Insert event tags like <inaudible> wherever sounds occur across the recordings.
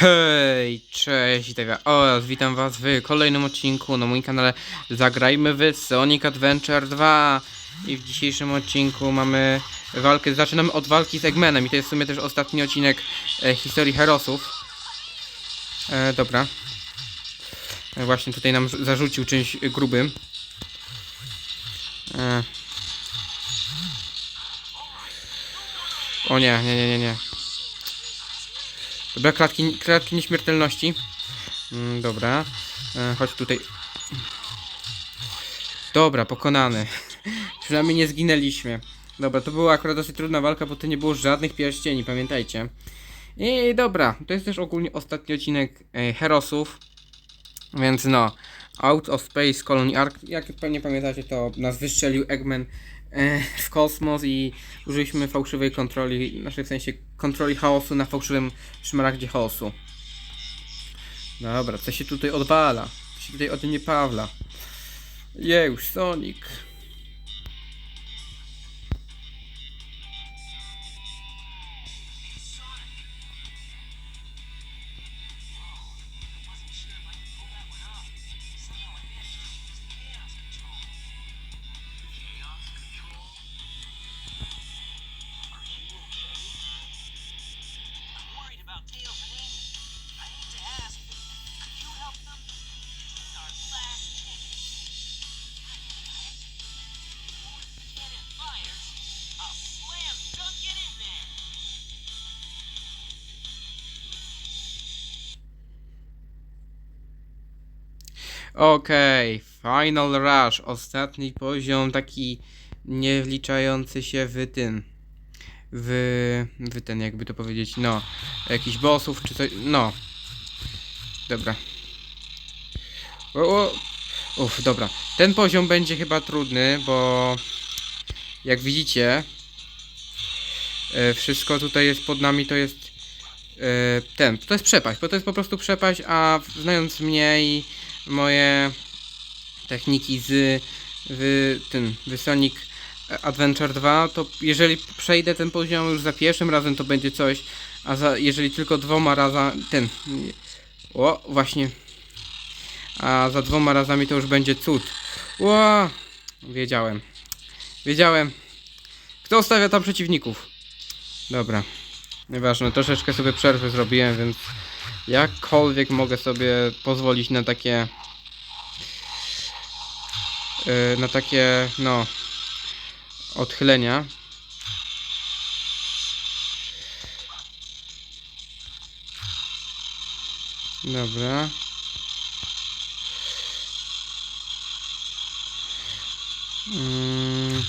Hej, cześć, tego oraz witam was w kolejnym odcinku na moim kanale Zagrajmy w Sonic Adventure 2 i w dzisiejszym odcinku mamy walkę, zaczynamy od walki z Eggmanem i to jest w sumie też ostatni odcinek e, historii Herosów. E, dobra. E, właśnie tutaj nam rzu- zarzucił czymś grubym. E. O nie, nie, nie, nie, nie. Dobra, klatki, klatki nieśmiertelności. Mm, dobra. E, chodź tutaj. Dobra, pokonany. <laughs> Przynajmniej nie zginęliśmy. Dobra, to była akurat dosyć trudna walka, bo tu nie było żadnych pierścieni, pamiętajcie. I dobra, to jest też ogólnie ostatni odcinek e, Herosów. Więc no, Out of Space Colony Ark, jak pewnie pamiętacie, to nas wystrzelił Eggman w kosmos i użyliśmy fałszywej kontroli, znaczy w sensie kontroli chaosu na fałszywym szmaragdzie chaosu. Dobra, co się tutaj odwala? Co się tutaj ode mnie Pawla? Jejuż, Sonic. Okej, Final Rush, ostatni poziom, taki nie wliczający się w tym, w, w ten, jakby to powiedzieć, no, jakichś bossów czy coś, no. Dobra. O, o. Uff, dobra. Ten poziom będzie chyba trudny, bo jak widzicie, e, wszystko tutaj jest pod nami, to jest e, ten, to jest przepaść, bo to jest po prostu przepaść, a znając mnie i moje techniki z w tym w Sonic Adventure 2, to jeżeli przejdę ten poziom już za pierwszym razem, to będzie coś, a za, jeżeli tylko dwoma razami ten o, właśnie a za dwoma razami to już będzie cud. Ło, wiedziałem. Wiedziałem. Kto stawia tam przeciwników? Dobra. Nieważne, troszeczkę sobie przerwy zrobiłem, więc jakkolwiek mogę sobie pozwolić na takie yy, na takie no odchylenia. Dobra. Mm.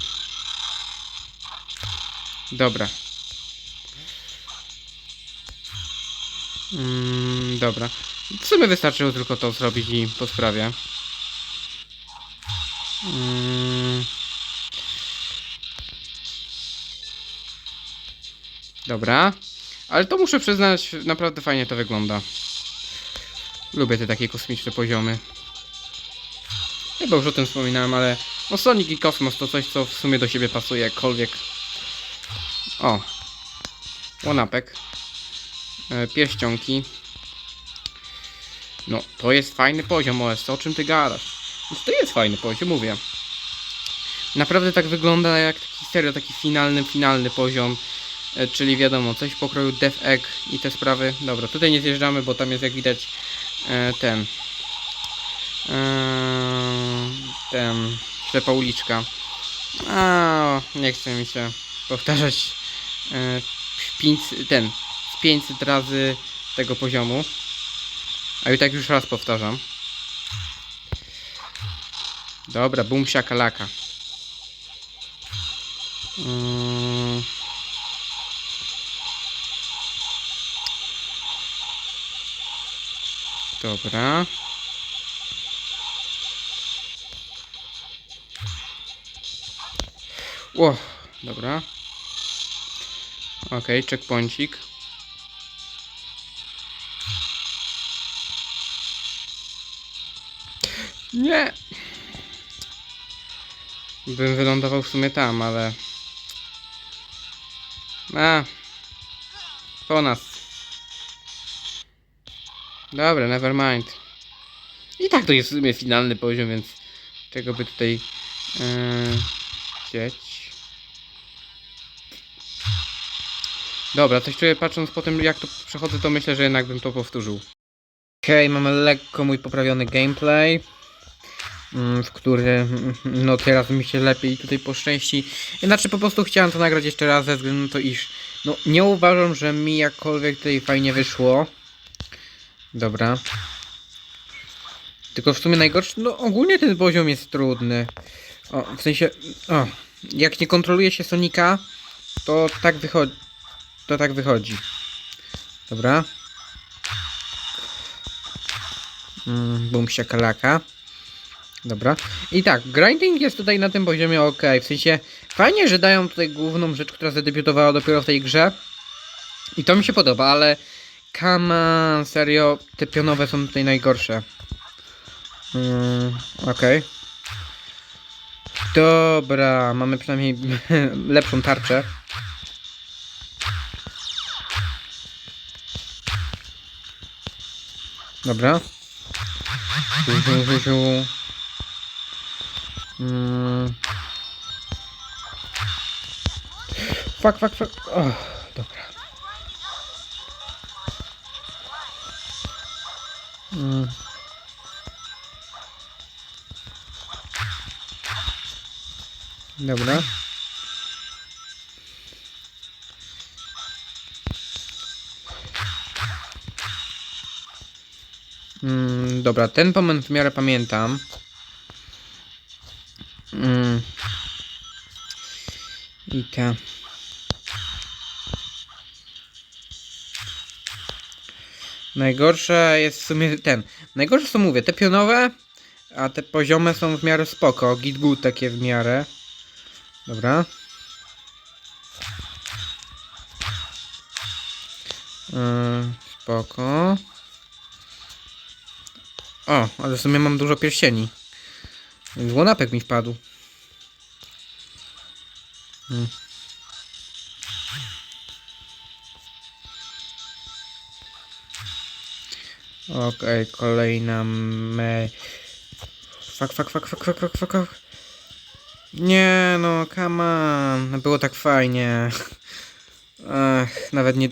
dobra Mm, dobra. W sumie wystarczyło tylko to zrobić i po sprawie. Mm. Dobra. Ale to muszę przyznać, naprawdę fajnie to wygląda. Lubię te takie kosmiczne poziomy. Chyba już o tym wspominałem, ale no Sonic i Kosmos to coś, co w sumie do siebie pasuje jakkolwiek. O. Łonapek pierścionki. No, to jest fajny poziom OS, o czym ty gadasz? To jest fajny poziom, mówię. Naprawdę tak wygląda jak taki serio, taki finalny, finalny poziom. E, czyli wiadomo, coś w pokroju Def Egg i te sprawy. Dobra, tutaj nie zjeżdżamy, bo tam jest jak widać e, ten. E, ten. Ślepa uliczka. A, nie chce mi się powtarzać e, ten 500 razy tego poziomu. A i tak już raz powtarzam. Dobra, bum siakalaka. Mm. Dobra. O, dobra. Okej, okay, checkpointik. Nie! Bym wylądował w sumie tam, ale... A! Po nas. Dobra, never mind. I tak to jest w sumie finalny poziom, więc czego by tutaj yy, chcieć. Dobra, coś czuję patrząc po tym jak to przechodzę, to myślę, że jednak bym to powtórzył. Okej, mamy lekko mój poprawiony gameplay, w którym no teraz mi się lepiej tutaj poszczęści. Znaczy po prostu chciałem to nagrać jeszcze raz ze względu na to, iż no nie uważam, że mi jakkolwiek tutaj fajnie wyszło. Dobra. Tylko w sumie najgorszy, no ogólnie ten poziom jest trudny. O, w sensie, o, jak nie kontroluje się Sonika, to tak wychodzi. To tak wychodzi. Dobra. Mm, bum siakalaka. Dobra. I tak, grinding jest tutaj na tym poziomie ok. W sensie, fajnie, że dają tutaj główną rzecz, która zadebiutowała dopiero w tej grze. I to mi się podoba, ale come on, serio, te pionowe są tutaj najgorsze. Mm, Okej. Dobra, mamy przynajmniej <laughs> lepszą tarczę. Dobra. Ziu, ziu, ziu. Mm. Fuck, fuck, fuck. Oh, dobra. Mm. Dobra. Mm, dobra, ten moment w miarę pamiętam. Te. Najgorsze jest w sumie ten. Najgorsze są mówię, te pionowe, a te poziome są w miarę spoko. Git good takie w miarę. Dobra. Yy, spoko. O, ale w sumie mam dużo pierścieni. Więc łonapek mi wpadł. Hmm. Okej, kolejna me... Fuck, fuck, fuck, fuck, fuck, fuck, fuck, fuck. Nie no, come on. Było tak fajnie. Ach, nawet nie...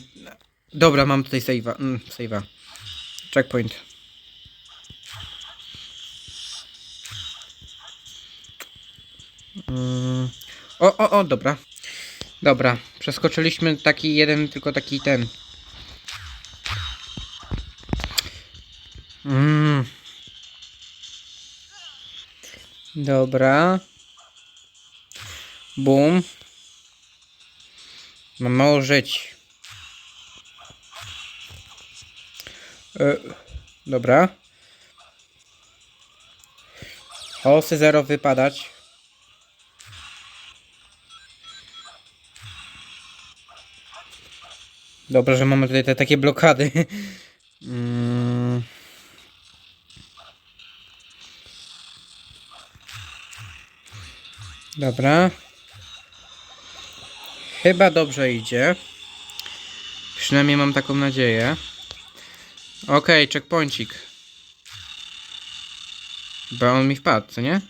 Dobra, mam tutaj save'a. Mm, save'a. Checkpoint. Mm. O, o, o, dobra. Dobra, przeskoczyliśmy taki jeden, tylko taki ten. Mm. Dobra. Bum. Mam mało żyć. E, dobra. Chaosy zero wypadać. Dobrze, że mamy tutaj te takie blokady. Mm. Dobra. Chyba dobrze idzie. Przynajmniej mam taką nadzieję. Okej, okay, checkpointik. Bo on mi wpadł, co nie?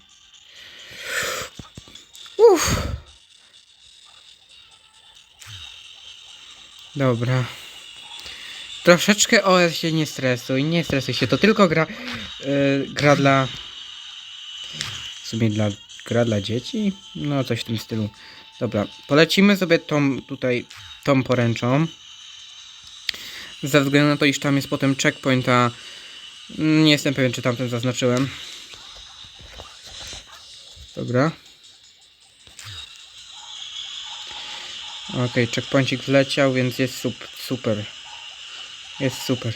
Uff. Dobra. Troszeczkę OS się nie stresuj, nie stresuj się, to tylko gra, yy, gra dla... W sumie dla, gra dla dzieci? No coś w tym stylu. Dobra, polecimy sobie tą tutaj, tą poręczą. Ze względu na to, iż tam jest potem checkpoint, a nie jestem pewien, czy tamten zaznaczyłem. Dobra. Okej, okay, checkpointik wleciał, więc jest sup super. Jest super.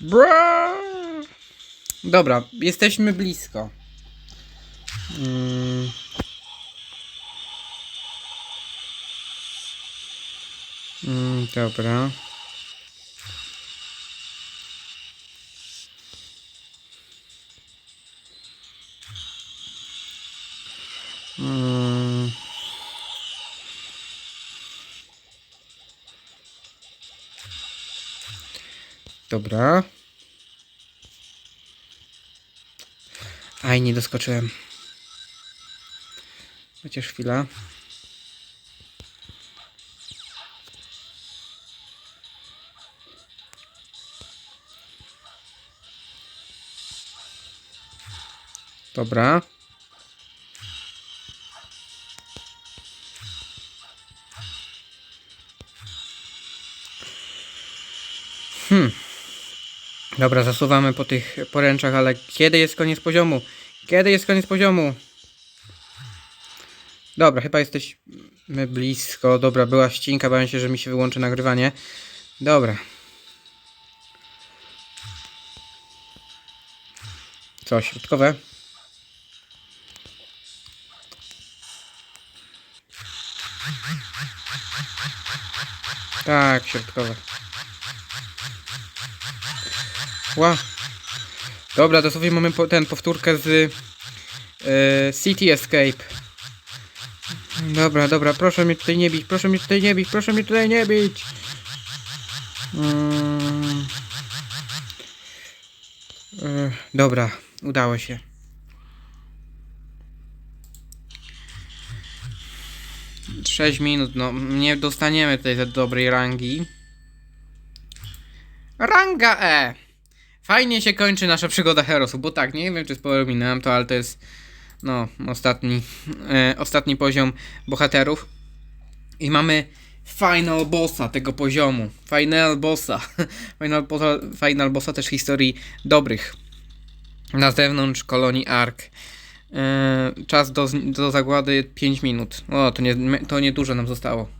Bra! Dobra, jesteśmy blisko. Mm. Mm, dobra. Dobra. Aj, nie doskoczyłem. Chociaż chwila. Dobra. Dobra, zasuwamy po tych poręczach, ale kiedy jest koniec poziomu? Kiedy jest koniec poziomu? Dobra, chyba jesteśmy blisko. Dobra, była ścinka, bałem się, że mi się wyłączy nagrywanie. Dobra. Co, środkowe? Tak, środkowe. Ła. Dobra, to sobie mamy po, ten powtórkę z e, City Escape. Dobra, dobra, proszę mnie tutaj nie bić, proszę mnie tutaj nie bić, proszę mnie tutaj nie bić. E, dobra, udało się. Sześć minut, no nie dostaniemy tutaj za dobrej rangi. Ranga E! Fajnie się kończy nasza przygoda Herosu, bo tak, nie wiem czy wspominałem to, ale to jest no, ostatni, e, ostatni poziom bohaterów. I mamy final bossa tego poziomu. Final bossa. <laughs> Final bossa, final bossa też historii dobrych. Na zewnątrz kolonii Ark. E, czas do, do zagłady 5 minut. O, to nie, to nie dużo nam zostało.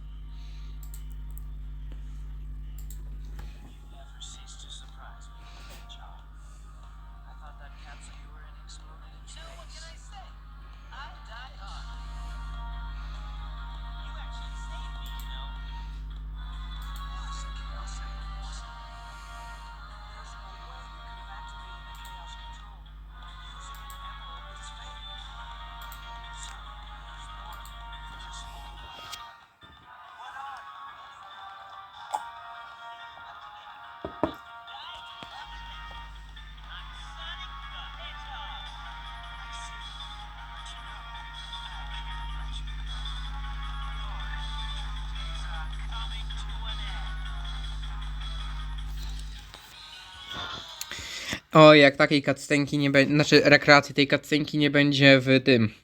O, jak takiej cutscenki nie będzie, znaczy rekreacji tej cutscenki nie będzie w tym,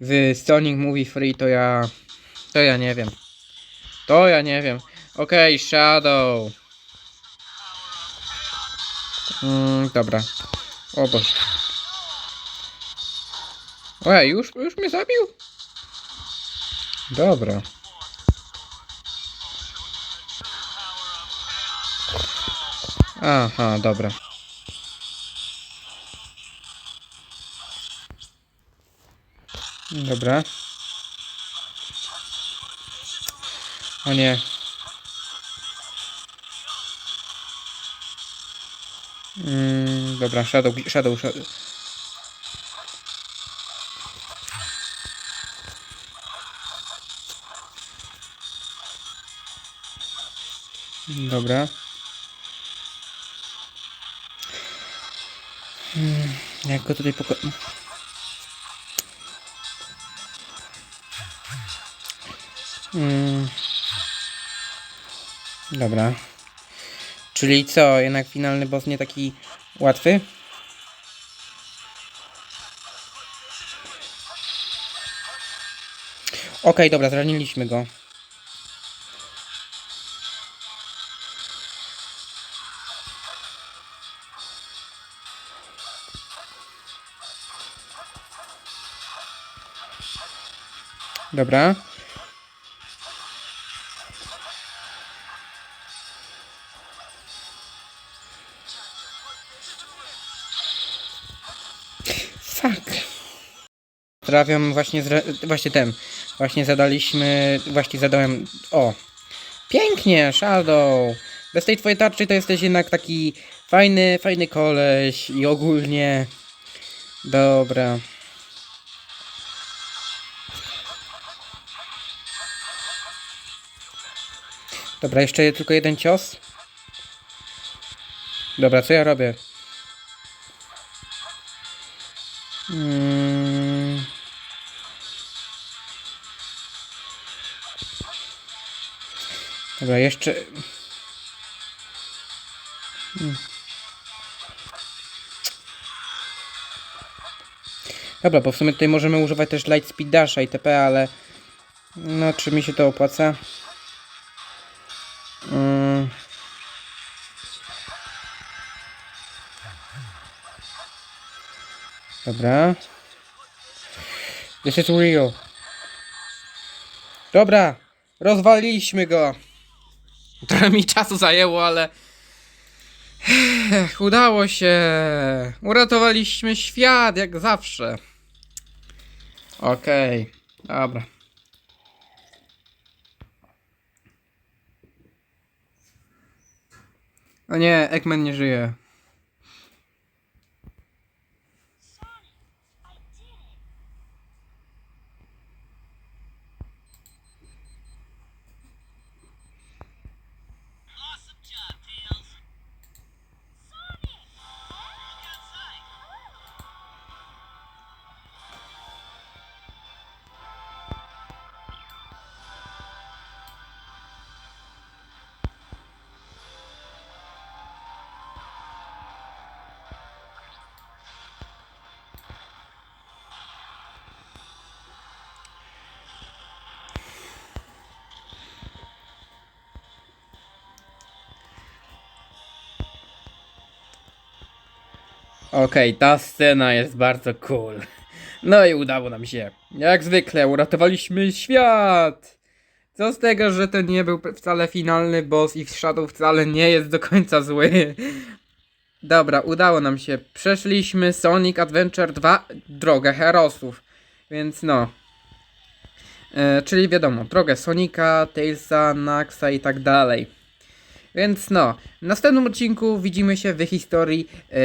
w Sonic Movie Free, to ja, to ja nie wiem. To ja nie wiem. Okej, Shadow. Mm, dobra. O Boże. Ojej, już, już mnie zabił? Dobra. Aha, dobra. Dobra. O nie. Mm, dobra, Shadow, Shadow, Shadow. Dobra. Mm, jak go tutaj poko... Mm. Dobra. Czyli co, jednak finalny boss nie taki łatwy? Okej, dobra, zraniliśmy go. Dobra. Trafiam właśnie, właśnie ten. Właśnie zadaliśmy, właśnie zadałem, o. Pięknie, Shadow. Bez tej twojej tarczy to jesteś jednak taki fajny, fajny koleś i ogólnie. Dobra. Dobra, jeszcze tylko jeden cios. Dobra, co ja robię? Mm. Dobra, jeszcze... Mm. Dobra, bo w sumie tutaj możemy używać też Light Speed Dasha itp., ale... No, czy mi się to opłaca? Mm. Dobra. This is real. Dobra, rozwaliliśmy go. Trochę mi czasu zajęło, ale... Ech, udało się. Uratowaliśmy świat, jak zawsze. Okej, dobra. O nie, Eggman nie żyje. Okej, ta scena jest bardzo cool. No i udało nam się. Jak zwykle, uratowaliśmy świat! Co z tego, że to nie był wcale finalny boss i Shadow wcale nie jest do końca zły. Dobra, udało nam się. Przeszliśmy Sonic Adventure 2 drogę Herosów. Więc no. E, czyli wiadomo, drogę Sonika, Tailsa, Naxa i tak dalej. Więc no, w następnym odcinku widzimy się w historii e,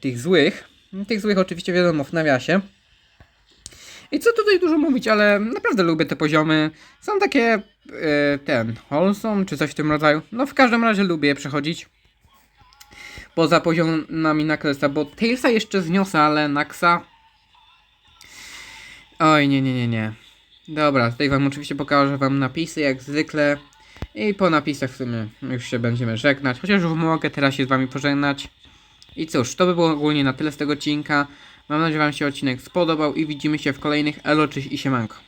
tych złych. Tych złych oczywiście wiadomo w nawiasie. I co tutaj dużo mówić, ale naprawdę lubię te poziomy. Są takie, e, ten, wholesome czy coś w tym rodzaju. No w każdym razie lubię je przechodzić. Poza poziomami Knucklesa, bo Tailsa jeszcze zniosę, ale Naxa... Oj, nie, nie, nie, nie. Dobra, tutaj wam oczywiście pokażę wam napisy, jak zwykle. I po napisach w sumie już się będziemy żegnać. Chociaż już mogę teraz się z wami pożegnać. I cóż, to by było ogólnie na tyle z tego odcinka. Mam nadzieję, że wam się odcinek spodobał i widzimy się w kolejnych Elo, cześć i siemanko.